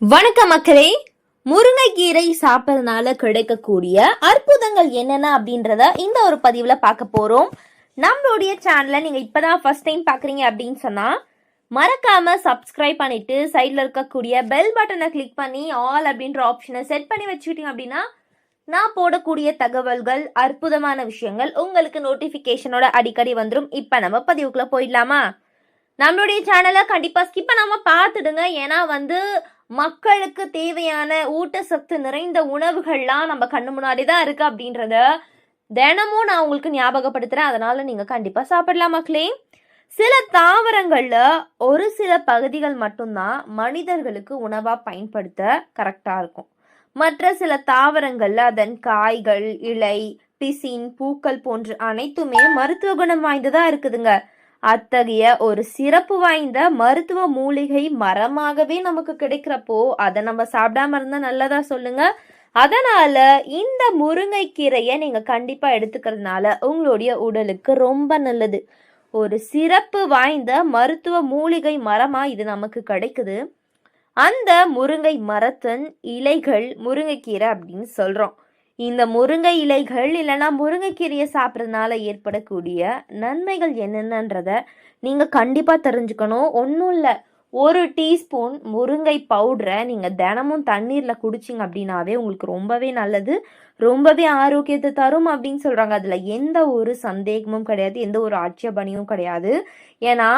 வணக்கம் மக்களே. முருங்கைக்கீரை சாப்பிட்றதுனால கிடைக்கக்கூடிய அற்புதங்கள் என்னென்ன அப்படின்றத இந்த ஒரு பதிவில் பார்க்க போகிறோம் நம்மளுடைய சேனலை நீங்கள் இப்போ தான் ஃபர்ஸ்ட் டைம் பார்க்குறீங்க அப்படின்னு சொன்னால் மறக்காம சப்ஸ்கிரைப் பண்ணிட்டு சைடில் இருக்கக்கூடிய பெல் பட்டனை கிளிக் பண்ணி ஆல் அப்படின்ற ஆப்ஷனை செட் பண்ணி வச்சுக்கிட்டீங்க அப்படின்னா நான் போடக்கூடிய தகவல்கள் அற்புதமான விஷயங்கள் உங்களுக்கு நோட்டிஃபிகேஷனோட அடிக்கடி வந்துடும் இப்போ நம்ம பதிவுக்குள்ளே போயிடலாமா? நம்மளுடைய சேனலை கண்டிப்பாக ஸ்கிப் பண்ணாமல் பார்த்துடுங்க. ஏன்னா வந்து மக்களுக்கு தேவையான ஊட்டச்சத்து நிறைந்த உணவுகள்லாம் நம்ம கண்ணு முன்னாடி தான் இருக்கு அப்படின்றத தினமும் நான் உங்களுக்கு ஞாபகப்படுத்துறேன். அதனால நீங்க கண்டிப்பா சாப்பிடலாம் மக்களே. சில தாவரங்களில் ஒரு சில பகுதிகள் மட்டும்தான் மனிதர்களுக்கு உணவாக பயன்படுத்த கரெக்டாக இருக்கும். மற்ற சில தாவரங்களில் அதன் காய்கள் இலை பிசின் பூக்கள் போன்ற அனைத்துமே மருத்துவ குணம் வாய்ந்ததாக இருக்குதுங்க. அத்தகைய ஒரு சிறப்பு வாய்ந்த மருத்துவ மூலிகை மரமாகவே நமக்கு கிடைக்கிறப்போ அதை நம்ம சாப்பிடாம இருந்தா நல்லதா சொல்லுங்க? அதனால இந்த முருங்கைக்கீரையை நீங்க கண்டிப்பா எடுத்துக்கிறதுனால உங்களுடைய உடலுக்கு ரொம்ப நல்லது. ஒரு சிறப்பு வாய்ந்த மருத்துவ மூலிகை மரமா இது நமக்கு கிடைக்குது. அந்த முருங்கை மரத்தின் இலைகள் முருங்கைக்கீரை அப்படின்னு சொல்றோம். இந்த முருங்கை இலைகள் இல்லைன்னா முருங்கைக்கீரையை சாப்பிட்றதுனால ஏற்படக்கூடிய நன்மைகள் என்னென்னன்றத நீங்கள் கண்டிப்பாக தெரிஞ்சுக்கணும். ஒன்றும் இல்லை. ஒரு டீஸ்பூன் முருங்கை பவுடரை நீங்கள் தினமும் தண்ணீரில் குடிச்சிங்க அப்படின்னாவே உங்களுக்கு ரொம்பவே நல்லது. ரொம்பவே ஆரோக்கியத்தை தரும் அப்படின்னு சொல்கிறாங்க அதில் எந்த ஒரு சந்தேகமும் கிடையாது. எந்த ஒரு ஆட்சேபனையும் கிடையாது. ஏன்னா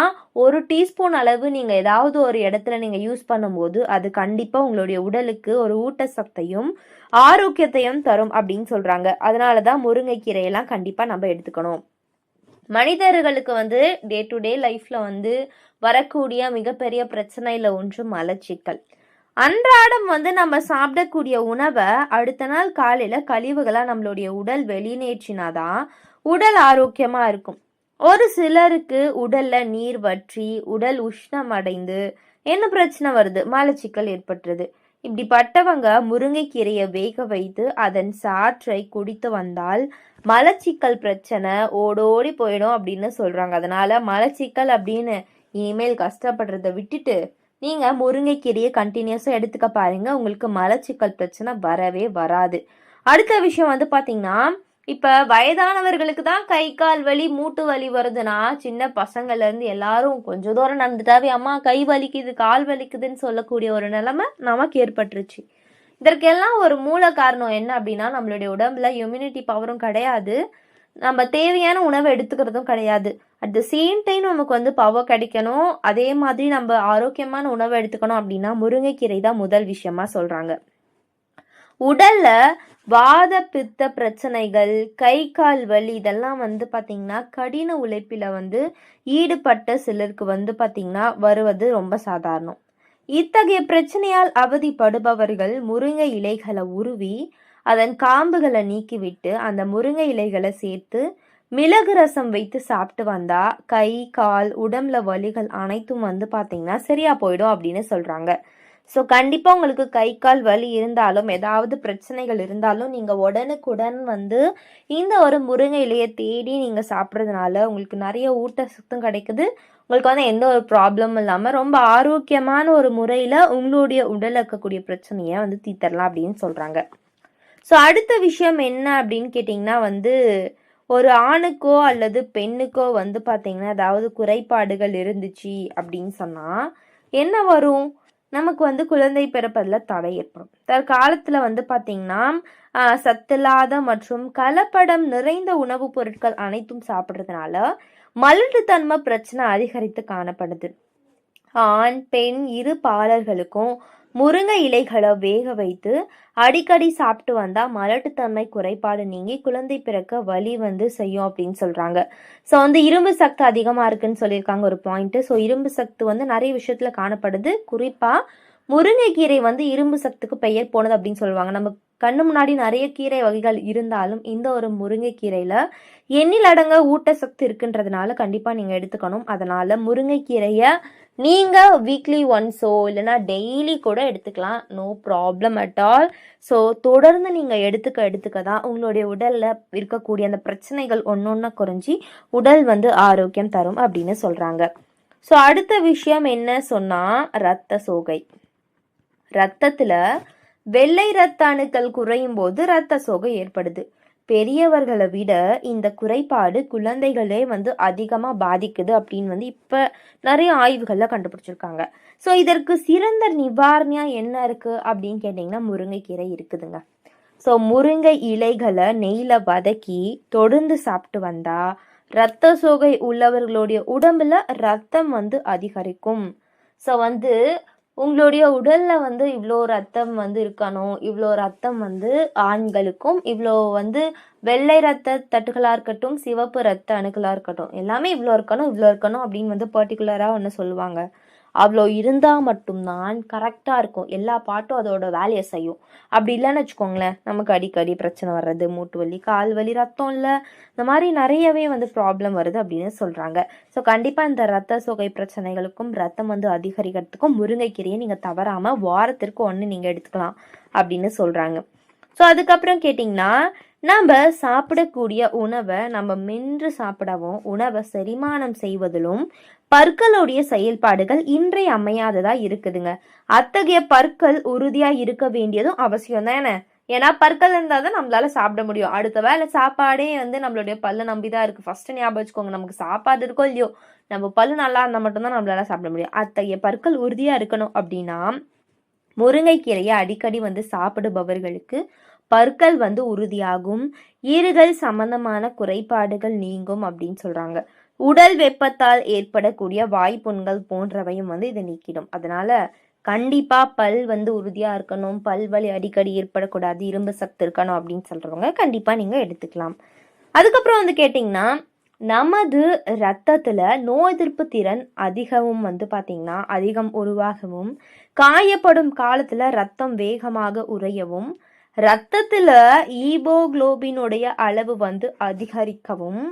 ஒரு டீஸ்பூன் அளவு நீங்கள் ஏதாவது ஒரு இடத்துல நீங்கள் யூஸ் பண்ணும்போது அது கண்டிப்பாக உங்களுடைய உடலுக்கு ஒரு ஊட்டச்சத்தையும் ஆரோக்கியத்தையும் தரும் அப்படின்னு சொல்கிறாங்க அதனால தான் முருங்கைக்கீரையெல்லாம் கண்டிப்பாக நம்ம எடுத்துக்கணும். மனிதர்களுக்கு வந்து டே டு டே லைஃப்பில் வந்து வரக்கூடிய மிகப்பெரிய பிரச்சனையில் ஒன்று மலச்சிக்கல். அன்றாடம் வந்து நம்ம சாப்பிடக்கூடிய உணவை அடுத்த நாள் காலையில் கழிவுகளாக நம்மளுடைய உடல் வெளியேற்றினாதான் உடல் ஆரோக்கியமாக இருக்கும். ஒரு சிலருக்கு உடல்ல நீர் வற்றி உடல் உஷ்ணம் அடைந்து என்ன பிரச்சனை வருது? மலச்சிக்கல் ஏற்பட்டுருது. இப்படிப்பட்டவங்க முருங்கைக்கீரையை வேக வைத்து அதன் சாற்றை குடித்து வந்தால் மலச்சிக்கல் பிரச்சனை ஓடோடி போயிடும் அப்படின்னு சொல்றாங்க. அதனால மலச்சிக்கல் அப்படின்னு இனிமேல் கஷ்டப்படுறத விட்டுட்டு நீங்க முருங்கைக்கீரையை கண்டினியூஸா எடுத்துக்க பாருங்க. உங்களுக்கு மலச்சிக்கல் பிரச்சனை வரவே வராது. அடுத்த விஷயம் வந்து பாத்தீங்கன்னா இப்ப வயதானவர்களுக்கு தான் கை கால் வலி மூட்டு வலி வருதுன்னா சின்ன பசங்கள்ல இருந்து எல்லாரும் கொஞ்ச தூரம் நடந்துட்டாவே அம்மா கை வலிக்குது கால் வலிக்குதுன்னு சொல்லக்கூடிய ஒரு நிலைமை நமக்கு ஏற்பட்டுருச்சு. இதற்கெல்லாம் ஒரு மூல காரணம் என்ன அப்படின்னா நம்மளுடைய உடம்புல இம்யூனிட்டி பவரும் கிடையாது. நம்ம தேவையான உணவை எடுத்துக்கிறதும் கிடையாது. அட் த சேம் டைம் நமக்கு வந்து பவர் கிடைக்கணும். அதே மாதிரி நம்ம ஆரோக்கியமான உணவை எடுத்துக்கணும் அப்படின்னா முருங்கைக்கீரை தான் முதல் விஷயமா சொல்றாங்க. உடல்ல வாத பித்த பிரச்சனைகள் கை கால் வலி இதெல்லாம் வந்து பாத்தீங்கன்னா கடின உழைப்பில வந்து ஈடுபட்ட சிலருக்கு வந்து பாத்தீங்கன்னா வருவது ரொம்ப சாதாரணம். இத்தகைய பிரச்சனையால் அவதிப்படுபவர்கள் முருங்கை இலைகளை உருவி அதன் காம்புகளை நீக்கிவிட்டு அந்த முருங்கை இலைகளை சேர்த்து மிளகு ரசம் வைத்து சாப்பிட்டு வந்தா கை கால் உடம்புல வலிகள் அனைத்தும் வந்து பார்த்தீங்கன்னா சரியா போயிடும் அப்படின்னு சொல்றாங்க. ஸோ கண்டிப்பாக உங்களுக்கு கை கால் வலி இருந்தாலும் ஏதாவது பிரச்சனைகள் இருந்தாலும் நீங்கள் உடனுக்குடன் வந்து இந்த ஒரு முருங்கை இலையை தேடி நீங்கள் சாப்பிட்றதுனால உங்களுக்கு நிறைய ஊட்டச்சத்தும் கிடைக்குது. உங்களுக்கு வந்து எந்த ஒரு ப்ராப்ளமும் இல்லாமல் ரொம்ப ஆரோக்கியமான ஒரு முறையில் உங்களுடைய உடலில் இருக்கக்கூடிய பிரச்சனையை வந்து தீர்த்தரலாம் அப்படின்னு சொல்கிறாங்க ஸோ அடுத்த விஷயம் என்ன அப்படின்னு கேட்டிங்கன்னா வந்து ஒரு ஆணுக்கோ அல்லது பெண்ணுக்கோ வந்து பார்த்தீங்கன்னா ஏதாவது குறைபாடுகள் இருந்துச்சு அப்படின்னு சொன்னால் என்ன வரும்? நமக்கு வந்து குழந்தை பிறப்பதில் தடை ஏற்படும். தற்காலத்தில் வந்து பார்த்திங்கன்னா சத்தில்லாத மற்றும் கலப்படம் நிறைந்த உணவுப் பொருட்கள் அனைத்தும் சாப்பிட்றதுனால மலட்டுத்தன்மை பிரச்சனை அதிகரித்து காணப்படுது. ஆண் பெண் இரு பாலர்களுக்கும் முருங்கை இலைகளை வேக வைத்து அடிக்கடி சாப்பிட்டு வந்தால் மலட்டுத்தன்மை குறைபாடு நீங்கி குழந்தை பிறக்க வலி வந்து செய்யும் அப்படின்னு சொல்கிறாங்க ஸோ வந்து இரும்பு சக்தி அதிகமாக இருக்குன்னு சொல்லியிருக்காங்க ஒரு பாயிண்ட்டு ஸோ இரும்பு சக்தி வந்து நிறைய விஷயத்தில் காணப்படுது. குறிப்பாக முருங்கைக்கீரை வந்து இரும்பு சத்துக்கு பெயர் போனது அப்படின்னு சொல்லுவாங்க. நம்ம கண்ணு முன்னாடி நிறைய கீரை வகைகள் இருந்தாலும் இந்த ஒரு முருங்கைக்கீரையில் எண்ணில் அடங்க ஊட்டசக்தி இருக்குன்றதுனால கண்டிப்பாக நீங்கள் எடுத்துக்கணும். அதனால் முருங்கைக்கீரையை நீங்கள் வீக்லி ஒன்ஸோ இல்லைன்னா டெய்லி கூட எடுத்துக்கலாம். No problem at all so தொடர்ந்து நீங்கள் எடுத்துக்க எடுத்துக்க தான் உங்களுடைய உடலில் இருக்கக்கூடிய அந்த பிரச்சனைகள் ஒன்று ஒன்றா குறைஞ்சி உடல் வந்து ஆரோக்கியம் தரும் அப்படின்னு சொல்கிறாங்க ஸோ அடுத்த விஷயம் என்ன சொன்னால் ரத்த சோகை. ரத்தத்தில் வெள்ளை ரத்த அணுக்கள் குறையும் போது ரத்த சோகை ஏற்படுது. பெரியவர்களை விட இந்த குறைபாடு குழந்தைகளே வந்து அதிகமாக பாதிக்குது அப்படின்னு வந்து இப்போ நிறைய ஆய்வுகளில் கண்டுபிடிச்சிருக்காங்க. ஸோ இதற்கு சிறந்த நிவாரணியாக என்ன இருக்குது அப்படின்னு கேட்டிங்கன்னா முருங்கைக்கீரை இருக்குதுங்க. ஸோ முருங்கை இலைகளை நெய்யில் வதக்கி தொடர்ந்து சாப்பிட்டு வந்தால் ரத்த சோகை உள்ளவர்களுடைய உடம்புல ரத்தம் வந்து அதிகரிக்கும். ஸோ வந்து உங்களுடைய உடலில் வந்து இவ்வளோ ரத்தம் வந்து இருக்கணும் இவ்வளோ ரத்தம் வந்து ஆண்களுக்கும் இவ்வளோ வந்து வெள்ளை ரத்த தட்டுகளாக இருக்கட்டும் சிவப்பு ரத்த அணுக்களாக இருக்கட்டும் எல்லாமே இவ்வளோ இருக்கணும் இவ்வளோ இருக்கணும் அப்படின்னு வந்து பர்டிகுலராக ஒன்று சொல்லுவாங்க. அவ்வளோ இருந்தால் மட்டும்தான் கரெக்டாக இருக்கும். எல்லா பாட்டும் அதோட வேலையை செய்யும் அப்படி இல்லைன்னு வச்சுக்கோங்களேன் நமக்கு அடிக்கடி பிரச்சனை வர்றது மூட்டு வலி கால் வலி ரத்தம் இல்லை. இந்த மாதிரி நிறையவே வந்து ப்ராப்ளம் வருது அப்படின்னு சொல்கிறாங்க ஸோ கண்டிப்பாக இந்த ரத்த சோகை பிரச்சனைகளுக்கும் ரத்தம் வந்து அதிகரிக்கிறதுக்கும் முருங்கைக்கீரையை நீங்கள் தவறாமல் வாரத்திற்கு ஒன்று நீங்கள் எடுத்துக்கலாம் அப்படின்னு சொல்கிறாங்க ஸோ அதுக்கப்புறம் கேட்டிங்கன்னா நம்ம சாப்பிடக்கூடிய உணவை நம்ம மென்று சாப்பிடவும் உணவை செரிமானம் செய்வதிலும் பற்களுடைய செயல்பாடுகள் இன்றை அமையாததா இருக்குதுங்க. அத்தகைய பற்கள் உறுதியா இருக்க வேண்டியதும் அவசியம் தானே? ஏன்னா பற்கள் இருந்தால் தான் நம்மளால சாப்பிட முடியும். அடுத்த வேலை சாப்பாடே வந்து நம்மளுடைய பல்லு நம்பி தான் இருக்கு. ஃபர்ஸ்ட் ஞாபகம் வச்சுக்கோங்க. நமக்கு சாப்பாடு இருக்கோ இல்லையோ நம்ம பல்லு நல்லா இருந்தால் மட்டும்தான் நம்மளால சாப்பிட முடியும். அத்தகைய பற்கள் உறுதியா இருக்கணும் அப்படின்னா முருங்கைக்கீரையை அடிக்கடி வந்து சாப்பிடுபவர்களுக்கு பற்கள் வந்து உறுதியாகும். ஈறுகள் சம்பந்தமான குறைபாடுகள் நீங்கும் அப்படின்னு சொல்றாங்க. உடல் வெப்பத்தால் ஏற்படக்கூடிய வாய்ப்புண்கள் போன்றவையும் வந்து இதை நீக்கிடும். அதனால கண்டிப்பா பல் வந்து உறுதியா இருக்கணும். பல் வலி அடிக்கடி ஏற்படக்கூடாது. இரும்பு சத்து இருக்கணும் அப்படின்னு சொல்றவங்க கண்டிப்பா நீங்க எடுத்துக்கலாம். அதுக்கப்புறம் வந்து கேட்டிங்கன்னா நமது ரத்தத்தில் நோய் எதிர்ப்பு திறன் அதிகமும் வந்து பார்த்திங்கன்னா அதிகம் உருவாகவும் காயப்படும் காலத்தில் ரத்தம் வேகமாக உறையவும் ரத்தத்தில் ஈபோகுளோபினுடைய அளவு வந்து அதிகரிக்கவும்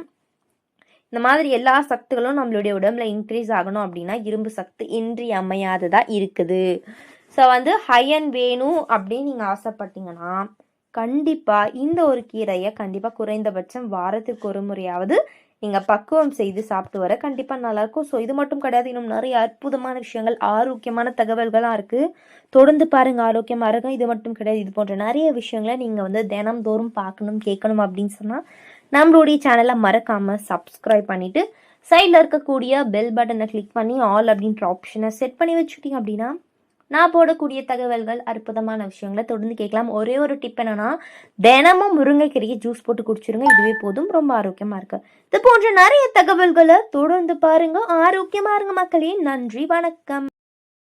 இந்த மாதிரி எல்லா சத்துகளும் நம்மளுடைய உடம்புல இன்க்ரீஸ் ஆகணும் அப்படின்னா இரும்பு சத்து இன்றியமையாததா இருக்குது. ஸோ வந்து ஹையன் வேணும் அப்படின்னு நீங்கள் ஆசைப்பட்டீங்கன்னா கண்டிப்பாக இந்த ஒரு கீரையை கண்டிப்பாக குறைந்தபட்சம் வாரத்துக்கு ஒரு முறையாவது நீங்கள் பக்குவம் செய்து சாப்பிட்டு வர கண்டிப்பாக நல்லாயிருக்கும். ஸோ இது மட்டும் கிடையாது. இன்னும் நிறைய அற்புதமான விஷயங்கள் ஆரோக்கியமான தகவல்களாக இருக்குது தொடர்ந்து பாருங்கள் ஆரோக்கியமாக இருக்கும். இது மட்டும் கிடையாது. இது போன்ற நிறைய விஷயங்களை நீங்கள் வந்து தினம்தோறும் பார்க்கணும் கேட்கணும் அப்படின்னு சொன்னால் நம்மளுடைய சேனலை மறக்காமல் சப்ஸ்கிரைப் பண்ணிவிட்டு சைடில் இருக்கக்கூடிய பெல் பட்டனை கிளிக் பண்ணி ஆல் அப்படின்ற ஆப்ஷனை செட் பண்ணி வச்சுட்டீங்க அப்படின்னா நான் போடக்கூடிய தகவல்கள் அற்புதமான விஷயங்களை தொடர்ந்து கேட்கலாம். ஒரே ஒரு டிப் என்னன்னா தினமும் முருங்கைக்கீரையை ஜூஸ் போட்டு குடிச்சிருங்க. இதுவே போதும். ரொம்ப ஆரோக்கியமா இருக்கு. இது போன்ற நிறைய தகவல்களை தொடர்ந்து பாருங்க. ஆரோக்கியமா இருங்க மக்களே. நன்றி. வணக்கம்.